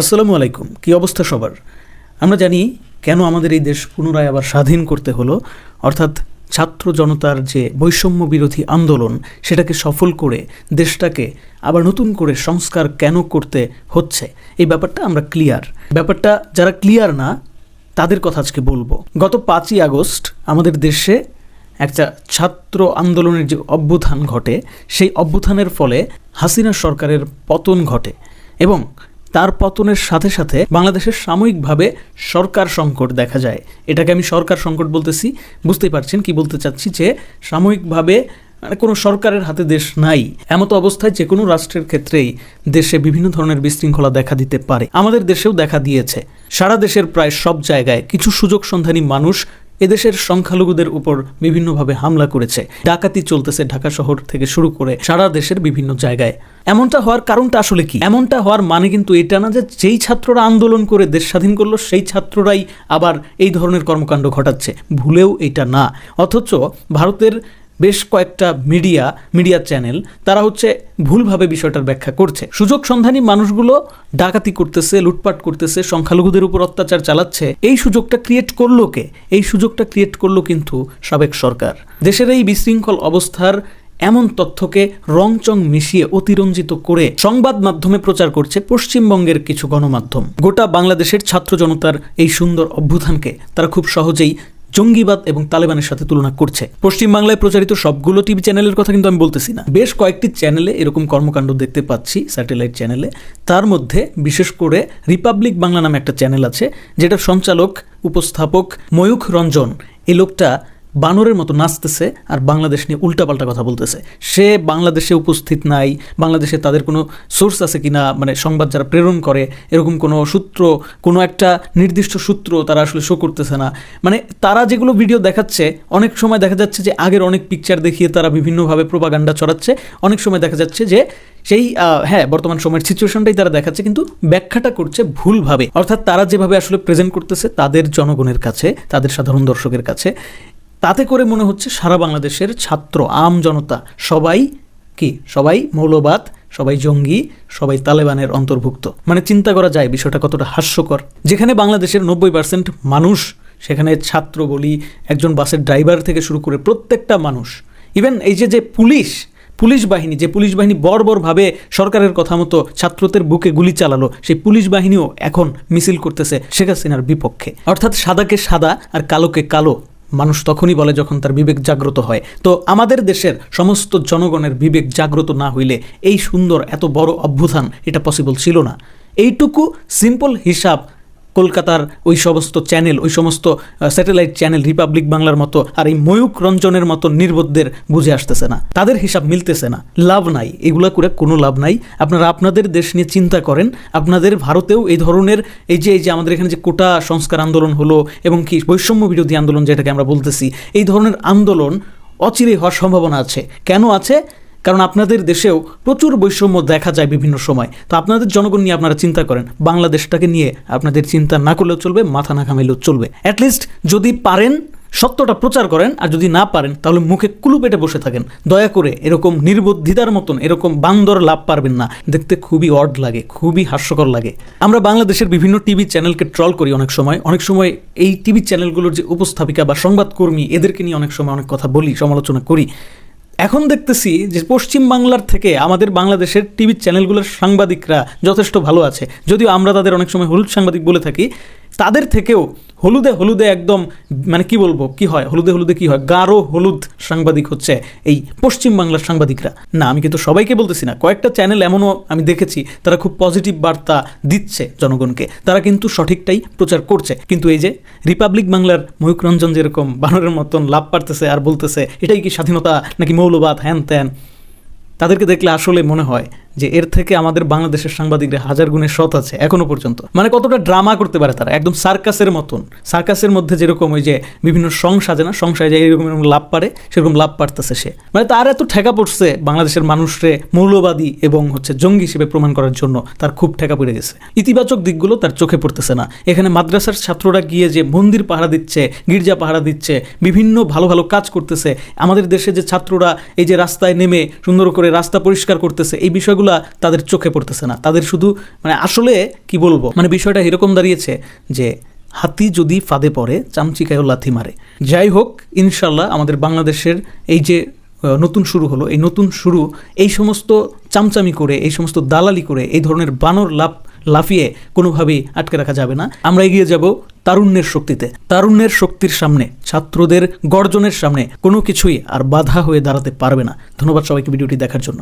আসসালামু আলাইকুম, কি অবস্থা সবার? আমরা জানি কেন আমাদের এই দেশ পুনরায় আবার স্বাধীন করতে হলো, অর্থাৎ ছাত্র জনতার যে বৈষম্য বিরোধী আন্দোলন, সেটাকে সফল করে দেশটাকে আবার নতুন করে সংস্কার কেন করতে হচ্ছে? এই ব্যাপারটা আমরা ক্লিয়ার ব্যাপারটা যারা ক্লিয়ার না, তাদের কথা আজকে বলব। গত পাঁচই আগস্ট আমাদের দেশে একটা ছাত্র আন্দোলনের যে অভ্যুত্থান ঘটে, সেই অভ্যুত্থানের ফলে হাসিনা সরকারের পতন ঘটে এবং তার পতনের সাথে সাথে বাংলাদেশের সাময়িকভাবে সরকার সংকট দেখা যায়। এটাকে আমি সরকার সংকট বলতেছি। বুঝতেই পারছেন কি বলতে চাচ্ছি যে, সাময়িকভাবে মানে কোনো সরকারের হাতে দেশ নাই। এমত অবস্থায় যে কোনো রাষ্ট্রের ক্ষেত্রেই দেশে বিভিন্ন ধরনের বিশৃঙ্খলা দেখা দিতে পারে। আমাদের দেশেও দেখা দিয়েছে। সারা দেশের প্রায় সব জায়গায় কিছু সুযোগ সন্ধানী মানুষ এদেশের সংখ্যালঘুদের উপর বিভিন্নভাবে হামলা করেছে। ডাকাতি চলতেছে ঢাকা শহর থেকে শুরু করে সারা দেশের বিভিন্ন জায়গায়। এমনটা হওয়ার কারণটা আসলে কি? এমনটা হওয়ার মানে কিন্তু এটা না যে যেই ছাত্ররা আন্দোলন করে দেশ স্বাধীন করল, সেই ছাত্ররাই আবার এই ধরনের কর্মকাণ্ড ঘটাচ্ছে। ভুলেও এটা না। অথচ ভারতের বেশ কয়েকটা মিডিয়া মিডিয়া চ্যানেল, তারা হচ্ছে ভুলভাবে বিষয়টার ব্যাখ্যা করছে। সুযোগ সন্ধানী মানুষগুলো ডাকাতি করতেছে, লুটপাট করতেছে, সংখ্যালঘুদের উপর অত্যাচার চালাচ্ছে। এই সুযোগটা ক্রিয়েট করল কে? এই সুযোগটা ক্রিয়েট করল কিন্তু সাবেক সরকার। দেশের এই বিশৃঙ্খল অবস্থার এমন তথ্যকে রংচং মিশিয়ে অতিরঞ্জিত করে সংবাদ মাধ্যমে প্রচার করছে পশ্চিমবঙ্গের কিছু গণমাধ্যম। গোটা বাংলাদেশের ছাত্র জনতার এই সুন্দর অভ্যুত্থানকে তারা খুব সহজেই জঙ্গিবাদ এবং তালেবানের সাথে তুলনা করছে। পশ্চিমবাংলায় প্রচারিত সবগুলো টিভি চ্যানেলের কথা কিন্তু আমি বলতেছি না। বেশ কয়েকটি চ্যানেলে এরকম কর্মকাণ্ড দেখতে পাচ্ছি স্যাটেলাইট চ্যানেলে। তার মধ্যে বিশেষ করে রিপাবলিক বাংলা নামে একটা চ্যানেল আছে, যেটার সঞ্চালক, উপস্থাপক ময়ূখ রঞ্জন। এই লোকটা বানরের মতো নাচতেছে আর বাংলাদেশ নিয়ে উল্টাপাল্টা কথা বলতেছে। সে বাংলাদেশে উপস্থিত নাই, বাংলাদেশে তাদের কোনো সোর্স আছে কিনা মানে সংবাদ যারা প্রেরণ করে, এরকম কোনো সূত্র, কোনো একটা নির্দিষ্ট সূত্র তারা আসলে শো করতেছে না। মানে তারা যেগুলো ভিডিও দেখাচ্ছে, অনেক সময় দেখা যাচ্ছে যে আগের অনেক পিকচার দেখিয়ে তারা বিভিন্নভাবে প্রোপাগান্ডা ছড়াচ্ছে। অনেক সময় দেখা যাচ্ছে যে সেই হ্যাঁ বর্তমান সময়ের সিচুয়েশনটাই তারা দেখাচ্ছে, কিন্তু ব্যাখ্যাটা করছে ভুলভাবে। অর্থাৎ তারা যেভাবে আসলে প্রেজেন্ট করতেছে তাদের জনগণের কাছে, তাদের সাধারণ দর্শকের কাছে। তাতে করে মনে হচ্ছে সারা বাংলাদেশের ছাত্র, আম জনতা, সবাই কি? সবাই মৌলবাদ, সবাই জঙ্গি, সবাই তালেবানের অন্তর্ভুক্ত। মানে চিন্তা করা যায় বিষয়টা কতটা হাস্যকর। যেখানে বাংলাদেশের নব্বই পার্সেন্ট মানুষ, সেখানে ছাত্র বলি, একজন বাসের ড্রাইভার থেকে শুরু করে প্রত্যেকটা মানুষ। ইভেন এই যে যে পুলিশ পুলিশ বাহিনী, যে পুলিশ বাহিনী বর্বরভাবে সরকারের কথা মতো ছাত্রদের বুকে গুলি চালালো, সেই পুলিশ বাহিনীও এখন মিছিল করতেছে শেখ হাসিনার বিপক্ষে। অর্থাৎ সাদাকে সাদা আর কালোকে কালো। মানুষ তখনই বলে যখন তার বিবেক জাগ্রত হয়। তো আমাদের দেশের সমস্ত জনগণের বিবেক জাগ্রত না হইলে এই সুন্দর, এত বড় অভ্যুত্থান এটা পসিবল ছিল না। এইটুকু সিম্পল হিসাব কলকাতার ওই সমস্ত চ্যানেল ওই সমস্ত স্যাটেলাইট চ্যানেল রিপাবলিক বাংলার মতো আর এই ময়ূক রঞ্জনের মতো নির্বোধদের বুঝে আসতেছে না। তাদের হিসাব মিলতেছে না। লাভ নাই। এগুলা করে কোনো লাভ নাই। আপনারা আপনাদের দেশ নিয়ে চিন্তা করেন। আপনাদের ভারতেও এই ধরনের এই যে এই যে আমাদের এখানে যে কোটা সংস্কার আন্দোলন হলো এবং কি বৈষম্য বিরোধী আন্দোলন যেটাকে আমরা বলতেছি, এই ধরনের আন্দোলন অচিরে হওয়ার সম্ভাবনা আছে। কেন আছে? কারণ আপনাদের দেশেও প্রচুর বৈষম্য দেখা যায় বিভিন্ন সময়। তো আপনাদের জনগণ নিয়ে আপনারা চিন্তা করেন। বাংলাদেশটাকে নিয়ে আপনাদের চিন্তা না করলেও চলবে, মাথা না ঘামাইলেও চলবে। অ্যাটলিস্ট যদি পারেন, সত্যটা প্রচার করেন, আর যদি না পারেন, তাহলে মুখে কুলু পেটে বসে থাকেন। দয়া করে এরকম নির্বুদ্ধিতার মতন, এরকম বান্দর লাভ পারবেন না। দেখতে খুবই অড লাগে, খুবই হাস্যকর লাগে। আমরা বাংলাদেশের বিভিন্ন টিভি চ্যানেলকে ট্রল করি অনেক সময়। অনেক সময় এই টিভি চ্যানেলগুলোর যে উপস্থাপিকা বা সংবাদকর্মী, এদেরকে নিয়ে অনেক সময় অনেক কথা বলি, সমালোচনা করি। এখন দেখতেছি যে পশ্চিম বাংলার থেকে আমাদের বাংলাদেশের টিভি চ্যানেলগুলোর সাংবাদিকরা যথেষ্ট ভালো আছে। যদিও আমরা তাদের অনেক সময় হলুদ সাংবাদিক বলে থাকি, তাদের থেকেও হলুদে হলুদে একদম মানে কি বলব, কি হয়? হলুদে হলুদে কি হয়? গাঢ় হলুদ সাংবাদিক হচ্ছে এই পশ্চিম বাংলার সাংবাদিকরা। না, আমি কিন্তু সবাইকে বলতেছি না। কয়েকটা চ্যানেল এমনও আমি দেখেছি, তারা খুব পজিটিভ বার্তা দিচ্ছে জনগণকে। তারা কিন্তু সঠিকটাই প্রচার করছে। কিন্তু এই যে রিপাবলিক বাংলার ময়ূক রঞ্জন যেরকম বানরের মতন লাভ পারতেছে আর বলতেছে, এটাই কি স্বাধীনতা নাকি মৌলবাদ? হ্যান ত্যান। তাদেরকে দেখলে আসলে মনে হয় যে এর থেকে আমাদের বাংলাদেশের সাংবাদিকরা হাজার গুণে সৎ আছে এখনও পর্যন্ত। মানে কতটা ড্রামা করতে পারে তারা, একদম সার্কাসের মতন। সার্কাসের মধ্যে যেরকম ওই যে বিভিন্ন সং সাজে না সংসারে যে এরকম এরকম লাভ পারে সেরকম লাভ পারতেছে সে। মানে তার এত ঠেকা পড়ছে বাংলাদেশের মানুষরে মৌলবাদী এবং হচ্ছে জঙ্গি হিসেবে প্রমাণ করার জন্য তার খুব ঠেকা পড়ে গেছে। ইতিবাচক দিকগুলো তার চোখে পড়তেছে না। এখানে মাদ্রাসার ছাত্ররা গিয়ে যে মন্দির পাহারা দিচ্ছে, গির্জা পাহারা দিচ্ছে, বিভিন্ন ভালো ভালো কাজ করতেছে, আমাদের দেশে যে ছাত্ররা এই যে রাস্তায় নেমে সুন্দর করে রাস্তা পরিষ্কার করতেছে, এই বিষয়গুলো বিষয়গুলা তাদের চোখে পড়তেছে না। তাদের শুধু মানে আসলে কি বলব মানে বিষয়টা এরকম দাঁড়িয়েছে যে হাতি যদি ফাঁদে পড়ে, চামচিকায়ও লাথি মারে। যাই হোক, ইনশাল্লাহ আমাদের বাংলাদেশের এই যে নতুন শুরু হলো, এই নতুন শুরু, এই সমস্ত চামচামি করে, এই সমস্ত দালালি করে, এই ধরনের বানর লাভ লাফিয়ে কোনোভাবেই আটকে রাখা যাবে না। আমরা এগিয়ে যাব তারুণ্যের শক্তিতে। তারুণ্যের শক্তির সামনে, ছাত্রদের গর্জনের সামনে কোনো কিছুই আর বাধা হয়ে দাঁড়াতে পারবে না। ধন্যবাদ সবাইকে ভিডিওটি দেখার জন্য।